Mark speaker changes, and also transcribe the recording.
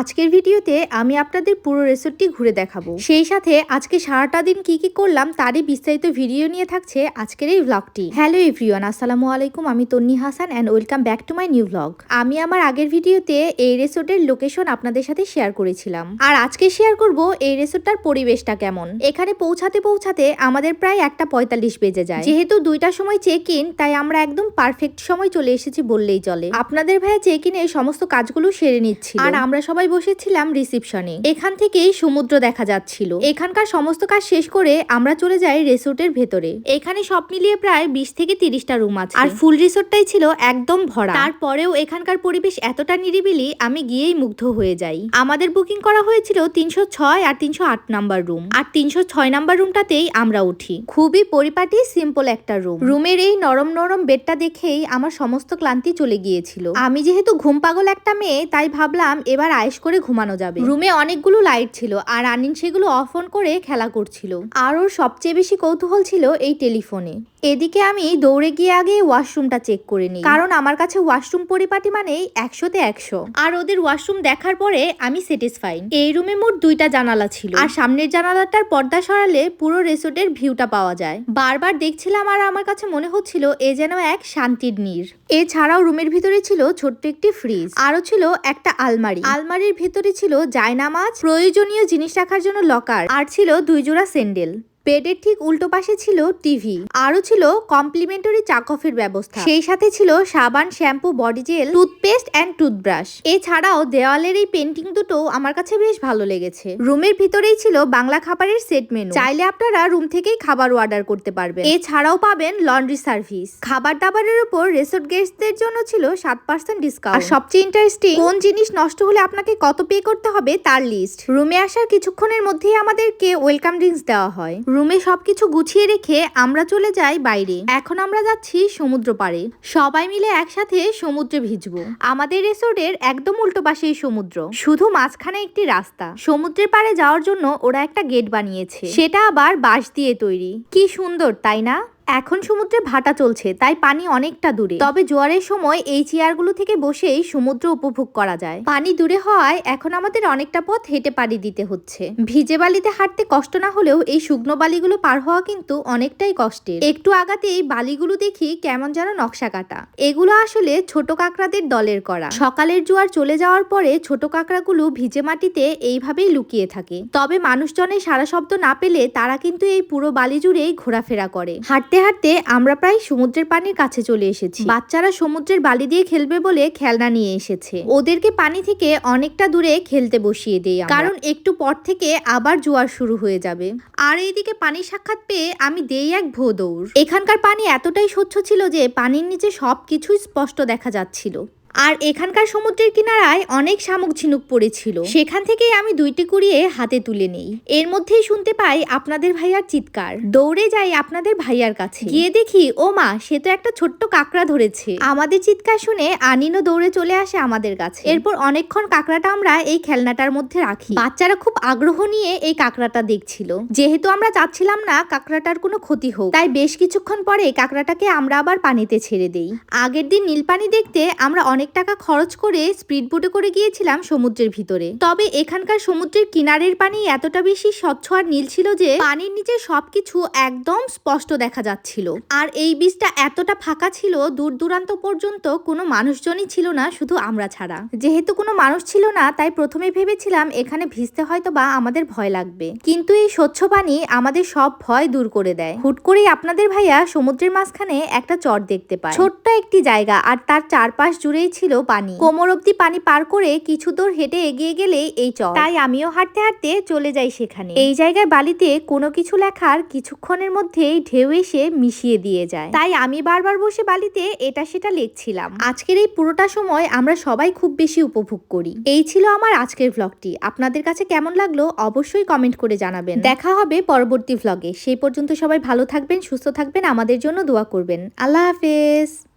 Speaker 1: আজকের ভিডিওতে আমি আপনাদের পুরো রেসর্টটি ঘুরে দেখাবো। সেই সাথে আজকে সারাটা দিন কি কি করলাম তারই বিস্তারিত ভিডিও নিয়ে থাকছে আজকের এই ভ্লগটি হ্যালো এভরিওয়ান আসসালামু আলাইকুম। আমি Tonni Hasan and welcome back to my new vlog আমি আমার আগের ভিডিওতে এই রেসর্টের লোকেশন আপনাদের সাথে শেয়ার করেছিলাম। আর আজকে শেয়ার করব এই রেসর্টটার পরিবেশটা কেমন। এখানে পৌঁছাতে পৌঁছাতে আমাদের প্রায় একটা পঁয়তাল্লিশ বেজে যায়। যেহেতু দুইটার সময় চেক ইন তাই আমরা একদম পারফেক্ট সময় চলে এসেছি বললেই চলে। আপনাদের ভাইয়া চেক ইন ইনে সমস্ত কাজগুলো সেরে নিচ্ছি আর আমরা সবাই বসেছিলাম রিসিপশনে। এখান থেকেই সমুদ্র দেখা যাচ্ছিল। এখানকার সমস্ত কাজ শেষ করে আমরা চলে যাই রিসোর্টের ভেতরে। এখানে সব মিলিয়ে প্রায় বিশ থেকে তিরিশটা রুম আছে। আর ফুল রিসোর্টটাই ছিল একদম ভরা। তারপরেও এখানকার পরিবেশ এতটা নিরিবিলি, আমি গিয়েই মুগ্ধ হয়ে যাই। আমাদের বুকিং করা হয়েছিল তিনশো ছয় আর তিনশো আট নাম্বার রুম। আর তিনশো ছয় নাম্বার রুমটাতেই আমরা উঠি। খুবই পরিপাটি সিম্পল একটা রুম। রুমের এই নরম নরম বেডটা দেখেই আমার সমস্ত ক্লান্তি চলে গিয়েছিল। আমি যেহেতু ঘুম পাগল একটা মেয়ে, তাই ভাবলাম এবার আয়েস করে ঘুমানো যাবে। রুমে অনেকগুলো লাইট ছিল আর আনিন সেগুলো অফ অন করে খেলা করছিল। আর ওর সবচেয়ে বেশি কৌতূহল ছিল এই টেলিফোনে। এদিকে আমি দৌড়ে গিয়ে আগে ওয়াশরুমটা চেক করে নিই। কারণ আমার কাছে ওয়াশরুম পরিপাটি মানেই একশোতে একশো। আর ওদের ওয়াশরুম দেখার পরে আমি স্যাটিসফাইড এই রুমে মোট দুইটা জানালা ছিল। আর সামনের জানালাটার পর্দা সরালে পুরো রেসোর্টের ভিউটা পাওয়া যায়। বারবার দেখছিলাম আর আমার কাছে মনে হচ্ছিল এ যেন এক শান্তির নীর। এছাড়াও রুমের ভিতরে ছিল ছোট্ট একটি ফ্রিজ আরও ছিল একটা আলমারি। আলমারি ভিতরে ছিল জায়নামাজ প্রয়োজনীয় জিনিস রাখার জন্য লকার আর ছিল দুই জোড়া স্যান্ডেল। বেডের ঠিক উল্টো পাশে ছিল টিভি আরও ছিল কমপ্লিমেন্টারি চা কফির ব্যবস্থা। সেই সাথে ছিল সাবান, shampoo, body gel, toothpaste and toothbrush. এছাড়াও দেওয়ালের এই পেন্টিং দুটো আমার কাছে বেশ ভালো লেগেছে। রুমের ভিতরেই ছিল বাংলা খাবারের সেট মেনু। চাইলে আপনারা রুম থেকেই খাবার অর্ডার করতে পারবেন। এছাড়াও পাবেন লন্ড্রি সার্ভিস। খাবার দাবারের উপর রিসোর্ট গেস্টদের জন্য ছিল সাত পার্সেন্ট ডিসকাউন্ট। আর সবচেয়ে ইন্টারেস্টিং কোন জিনিস নষ্ট হলে আপনাকে কত পে করতে হবে তার লিস্ট রুমে আসার কিছুক্ষণের মধ্যেই আমাদেরকে ওয়েলকাম ড্রিঙ্কস দেওয়া হয়। রুমে সবকিছু গুছিয়ে রেখে আমরা চলে যাই বাইরে। এখন আমরা যাচ্ছি সমুদ্র পাড়ে সবাই মিলে একসাথে সমুদ্রে ভিজবো। আমাদের রিসোর্টের একদম উল্টো পাশেই সমুদ্র। শুধু মাঝখানে একটি রাস্তা। সমুদ্রের পাড়ে যাওয়ার জন্য ওরা একটা গেট বানিয়েছে। সেটা আবার বাঁশ দিয়ে তৈরি। কি সুন্দর, তাই না? এখন সমুদ্রে ভাটা চলছে, তাই পানি অনেকটা দূরে। তবে জোয়ারের সময় এই চেয়ারগুলো থেকে বসেই সমুদ্র উপভোগ করা যায়। পানি দূরে হওয়ায় এখন আমাদের অনেকটা পথ হেঁটে পাড়ি দিতে হচ্ছে। ভিজে বালিতে হাঁটতে কষ্ট না হলেও এই শুকনো বালিগুলো পার হওয়া কিন্তু অনেকটাই কষ্টের। একটু আগাতে এই বালিগুলো দেখি কেমন যেন নকশা কাটা। এগুলো আসলে ছোট কাঁকড়াদের দলের করা। সকালের জোয়ার চলে যাওয়ার পরে ছোট কাঁকড়াগুলো ভিজে মাটিতে এইভাবেই লুকিয়ে থাকে। তবে মানুষজনের সারা শব্দ না পেলে তারা কিন্তু এই পুরো বালি জুড়েই ঘোরাফেরা করে। হাঁটতে হাঁটতে হাঁটতে আমরা প্রায় সমুদ্রের পানির কাছে চলে এসেছি। বাচ্চারা সমুদ্রের বালি দিয়ে খেলবে বলে খেলনা নিয়ে এসেছে। ওদেরকে পানি থেকে অনেকটা দূরে খেলতে বসিয়ে দেই কারণ একটু পর থেকে আবার জোয়ার শুরু হয়ে যাবে। আর এইদিকে পানি সাক্ষাৎ পেয়ে আমি দেই এক ভো দৌড়। এখানকার পানি এতটাই স্বচ্ছ ছিল যে পানির নিচে সব কিছুই স্পষ্ট দেখা যাচ্ছিল। আর এখানকার সমুদ্রের কিনারায় অনেক শামুক ঝিনুক পড়েছিল। সেখান থেকেই আমি দুইটি কুড়িয়ে হাতে তুলে নেই। এর মধ্যেই শুনতে পাই আপনাদের ভাইয়ার চিৎকার। দৌড়ে যাই আপনাদের ভাইয়ার কাছে। গিয়ে দেখি, ও মা, সে তো একটা ছোট্ট কাকড়া ধরেছে। আমাদের চিৎকার শুনে আনিনও দৌড়ে চলে আসে আমাদের কাছে। এরপর অনেকক্ষণ কাকড়াটা আমরা এই খেলনাটার মধ্যে রাখি। বাচ্চারা খুব আগ্রহ নিয়ে এই কাকড়াটা দেখছিল। যেহেতু আমরা চাচ্ছিলাম না কাকড়াটার কোনো ক্ষতি হোক, তাই বেশ কিছুক্ষণ পরে কাকড়াটাকে আমরা আবার পানিতে ছেড়ে দেই। আগের দিন নীল পানি দেখতে আমরা অনেক টাকা খরচ করে স্পিড বোটে করে গিয়েছিলাম সমুদ্রের ভিতরে। তবে এখানকার সমুদ্রের কিনারের পানি এতটা বেশি স্বচ্ছ আর নীল ছিল যে পানির নিচে সবকিছু একদম স্পষ্ট দেখা যাচ্ছিল। আর এই বীজটা এতটা ফাঁকা ছিল, দূর দূরান্ত পর্যন্ত কোনো মানুষজনই ছিল না, শুধু আমরা ছাড়া। যেহেতু কোনো মানুষ ছিল না, তাই প্রথমে ভেবেছিলাম এখানে ভিজতে হয়তো বা আমাদের ভয় লাগবে। কিন্তু এই স্বচ্ছ পানি আমাদের সব ভয় দূর করে দেয়। হুট করেই আপনাদের ভাইয়া সমুদ্রের মাঝখানে একটা চর দেখতে পায়। ছোট্ট একটি জায়গা আর তার চারপাশ জুড়েই ছিল পানি। কোমর অব্দি পানি পার করে কিছু দূর হেঁটে এগিয়ে গেলে এই চর। তাই আমিও হাঁটতে হাঁটতে চলে যাই সেখানে। এই জায়গায় বালিতে কোনো কিছু লেখার কিছুক্ষণের মধ্যেই ঢেউ এসে মিশিয়ে দিয়ে যায়। তাই আমি বারবার বসে বালিতে এটা সেটা লিখছিলাম। আজকের এই পুরোটা সময় আমরা সবাই খুব বেশি উপভোগ করি। এই ছিল আমার আজকের ভ্লগটি আপনাদের কাছে কেমন লাগল অবশ্যই কমেন্ট করে জানাবেন। দেখা হবে পরবর্তী ভ্লগে সেই পর্যন্ত সবাই ভালো থাকবেন সুস্থ থাকবেন আমাদের জন্য দোয়া করবেন। আল্লাহ হাফেজ।